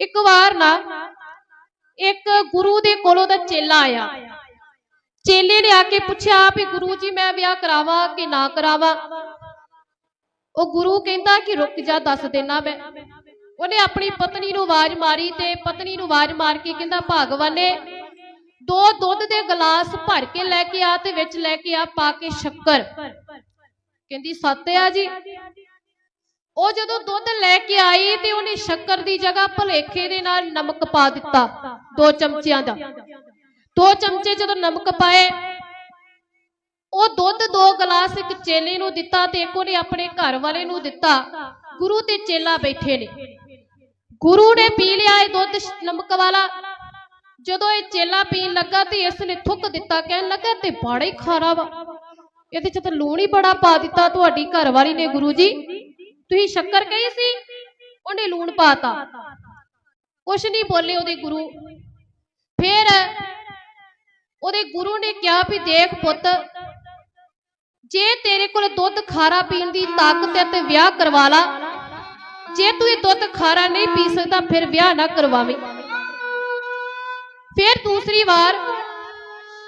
ਇੱਕ ਵਾਰ ਨਾ ਇੱਕ ਗੁਰੂ ਦੇ ਕੋਲੋਂ ਦਾ ਚੇਲਾ ਆਇਆ। ਚੇਲੇ ਨੇ ਆ ਕੇ ਪੁੱਛਿਆ ਵੀ ਗੁਰੂ ਜੀ, ਮੈਂ ਵਿਆਹ ਕਰਾਵਾਂ ਕਿ ਨਾ ਕਰਾਵਾਂ? ਉਹ ਗੁਰੂ ਕਹਿੰਦਾ ਕਿ ਰੁਕ ਜਾ, ਦੱਸ ਦੇਣਾ ਮੈਂ। ਉਹਨੇ ਆਪਣੀ ਪਤਨੀ ਨੂੰ ਆਵਾਜ਼ ਮਾਰੀ ਤੇ ਪਤਨੀ ਨੂੰ ਆਵਾਜ਼ ਮਾਰ ਕੇ ਕਹਿੰਦਾ, ਭਾਗਵਾਨੇ, ਦੋ ਦੁੱਧ ਦੇ ਗਲਾਸ ਭਰ ਕੇ ਲੈ ਕੇ ਆ ਤੇ ਵਿੱਚ ਲੈ ਕੇ ਆ, ਪਾ ਕੇ ਸ਼ੱਕਰ। ਕਹਿੰਦੀ, ਸੱਤ ਆ ਜੀ? ਉਹ ਜਦੋਂ ਦੁੱਧ ਲੈ ਕੇ ਆਈ ਤੇ ਉਹਨੇ ਸ਼ੱਕਰ ਦੀ ਜਗ੍ਹਾ ਭਲੇਖੇ ਦੇ ਨਾਲ ਨਮਕ ਪਾ ਦਿੱਤਾ, ਦੋ ਚਮਚਿਆਂ ਦਾ। ਦੋ ਚਮਚੇ ਜਦੋਂ ਨਮਕ ਪਾਏ, ਉਹ ਦੁੱਧ ਦੋ ਗਲਾਸ ਇੱਕ ਚੇਲੇ ਨੂੰ ਦਿੱਤਾ ਤੇ ਇੱਕ ਉਹਨੇ ਆਪਣੇ ਘਰ ਵਾਲੇ ਨੂੰ ਦਿੱਤਾ। ਗੁਰੂ ਤੇ ਚੇਲਾ ਬੈਠੇ ਨੇ। ਗੁਰੂ ਨੇ ਪੀ ਲਿਆ ਇਹ ਦੁੱਧ ਨਮਕ ਵਾਲਾ। ਜਦੋਂ ਇਹ ਚੇਲਾ ਪੀਣ ਲੱਗਾ ਤੇ ਇਸ ਨੇ ਥੁੱਕ ਦਿੱਤਾ, ਕਹਿਣ ਲੱਗਾ ਤੇ ਬੜਾ ਹੀ ਖਾਰਾ ਵਾ। ਇਹਦੇ ਚ ਤਾਂ ਲੂਣ ਹੀ ਬੜਾ ਪਾ ਦਿੱਤਾ ਤੁਹਾਡੀ ਘਰ ਵਾਲੀ ਨੇ ਗੁਰੂ ਜੀ। ਤੁਸੀਂ ਸ਼ੱਕਰ ਕਹੀ ਸੀ? ਉਹਨੇ ਲੂਣ ਪਾਤਾ। ਕੁਛ ਨਹੀਂ ਬੋਲੇ ਉਹਦੇ ਗੁਰੂ। ਫਿਰ ਉਹਦੇ ਗੁਰੂ ਨੇ ਕਿਹਾ ਵੀ ਦੇਖ ਪੁੱਤ, ਜੇ ਤੇਰੇ ਕੋਲ ਦੁੱਧ ਖਾਰਾ ਪੀਣ ਦੀ ਤਾਕਤ ਹੈ ਤੇ ਵਿਆਹ ਕਰਵਾ ਲਾ। ਜੇ ਤੂੰ ਇਹ ਦੁੱਧ ਖਾਰਾ ਨਹੀਂ ਪੀ ਸਕਦਾ, ਫਿਰ ਵਿਆਹ ਨਾ ਕਰਵਾਵੇਂ। ਫਿਰ ਦੂਸਰੀ ਵਾਰ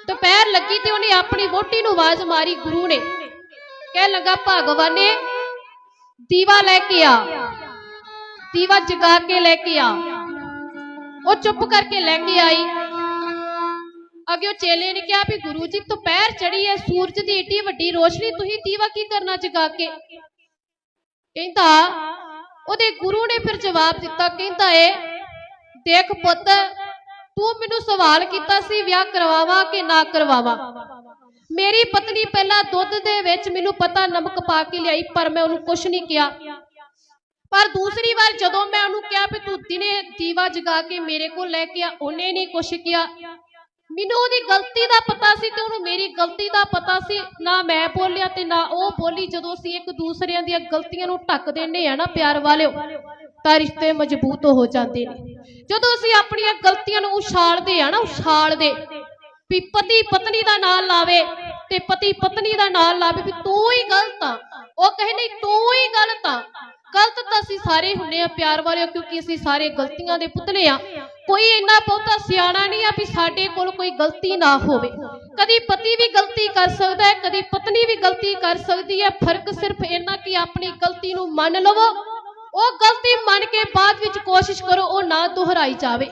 ਦੁਪਹਿਰ ਲੱਗੀ ਤੇ ਉਹਨੇ ਆਪਣੀ ਵੋਟੀ ਨੂੰ ਆਵਾਜ਼ ਮਾਰੀ ਗੁਰੂ ਨੇ। ਕਹਿ ਲੱਗਾ, ਭਗਵਾਨੇ ਦੀਵਾ ਲੈ ਕੇ ਆ। ਦੀਵਾ ਜਗਾ ਕੇ ਲੈ ਕੇ ਆ। ਉਹ ਚੁੱਪ ਕਰਕੇ ਲੈ ਕੇ ਆਈ। ਅੱਗੇ ਉਹ ਚੇਲੇ ਨੇ ਕਿਹਾ ਵੀ ਗੁਰੂ ਜੀ ਦੁਪਹਿਰ ਚੜੀ ਹੈ ਸੂਰਜ ਦੀ ਏਡੀ ਵੱਡੀ ਰੋਸ਼ਨੀ, ਤੁਸੀਂ ਦੀਵਾ ਕੀ ਕਰਨਾ ਜਗਾ ਕੇ? ਕਹਿੰਦਾ, ਉਹਦੇ ਗੁਰੂ ਨੇ ਫਿਰ ਜਵਾਬ ਦਿੱਤਾ, ਕਹਿੰਦਾ ਏ, ਦੇਖ ਪੁੱਤ, ਤੂੰ ਮੈਨੂੰ ਸਵਾਲ ਕੀਤਾ ਸੀ, ਵਿਆਹ ਕਰਵਾਵਾਂ ਕਿ ਨਾ ਕਰਵਾਵਾਂ? ਮੇਰੀ ਪਤਨੀ ਪਹਿਲਾਂ ਦੁੱਧ ਦੇ ਵਿੱਚ ਮੈਨੂੰ ਪਤਾ ਨਮਕ ਪਾ ਕੇ ਲਿਆਈ, ਪਰ ਮੈਂ ਉਹਨੂੰ ਕੁਝ ਨਹੀਂ ਕਿਹਾ। ਪਰ ਦੂਸਰੀ ਵਾਰ ਜਦੋਂ ਮੈਂ ਉਹਨੂੰ ਕਿਹਾ ਵੀ ਤੂੰ ਦਿਨੇ ਦੀਵਾ ਜਗਾ ਕੇ ਮੇਰੇ ਕੋਲ ਲੈ ਕੇ ਆ, ਉਹਨੇ ਨਹੀਂ ਕੁਝ ਕਿਹਾ। ਮੈਨੂੰ ਉਹਦੀ ਗਲਤੀ ਦਾ ਪਤਾ ਸੀ ਤੇ ਉਹਨੂੰ ਮੇਰੀ ਗਲਤੀ ਦਾ ਪਤਾ ਸੀ। ਨਾ ਮੈਂ ਬੋਲਿਆ ਤੇ ਨਾ ਉਹ ਬੋਲੀ। ਜਦੋਂ ਅਸੀਂ ਇੱਕ ਦੂਸਰਿਆਂ ਦੀਆਂ ਗਲਤੀਆਂ ਨੂੰ ਢੱਕ ਦਿੰਨੇ ਆ ਨਾ ਪਿਆਰ ਵਾਲਿਓ, ਤਾਂ ਰਿਸ਼ਤੇ ਮਜ਼ਬੂਤ ਹੋ ਜਾਂਦੇ ਨੇ। ਜਦੋਂ ਅਸੀਂ ਆਪਣੀਆਂ ਗਲਤੀਆਂ ਨੂੰ ਉਛਾਲਦੇ ਆ ਨਾ, ਉਛਾਲਦੇ ਵੀ ਪਤੀ ਪਤਨੀ ਦਾ ਨਾਂ ਲਾਵੇ ਤੇ ਪਤੀ ਪਤਨੀ ਦਾ ਨਾਂ ਲਾਵੇ ਵੀ ਤੂੰ ਹੀ ਗਲਤ ਆ। ਉਹ ਕਹੇ, ਨਹੀਂ, ਤੂੰ ਹੀ ਗਲਤ ਆ। ਗਲਤ ਤਾਂ ਅਸੀਂ ਸਾਰੇ ਹੁੰਨੇ ਆ ਪਿਆਰ ਵਾਲਿਓ, ਕਿਉਂਕਿ ਅਸੀਂ ਸਾਰੇ ਗਲਤੀਆਂ ਦੇ ਪੁਤਲੇ ਆ। ਕੋਈ ਇੰਨਾ ਬਹੁਤਾ ਸਿਆਣਾ ਨਹੀਂ ਆ ਵੀ ਸਾਡੇ ਕੋਲ ਕੋਈ ਗਲਤੀ ਨਾ ਹੋਵੇ। ਕਦੀ ਪਤੀ ਵੀ ਗਲਤੀ ਕਰ ਸਕਦਾ ਹੈ, ਕਦੀ ਪਤਨੀ ਵੀ ਗਲਤੀ ਕਰ ਸਕਦੀ ਹੈ। ਫ਼ਰਕ ਸਿਰਫ ਇੰਨਾ ਕਿ ਆਪਣੀ ਗਲਤੀ ਨੂੰ ਮੰਨ ਲਵੋ। ਉਹ ਗਲਤੀ ਮੰਨ ਕੇ ਬਾਅਦ ਵਿੱਚ ਕੋਸ਼ਿਸ਼ ਕਰੋ, ਉਹ ਨਾ ਦੁਹਰਾਈ ਜਾਵੇ।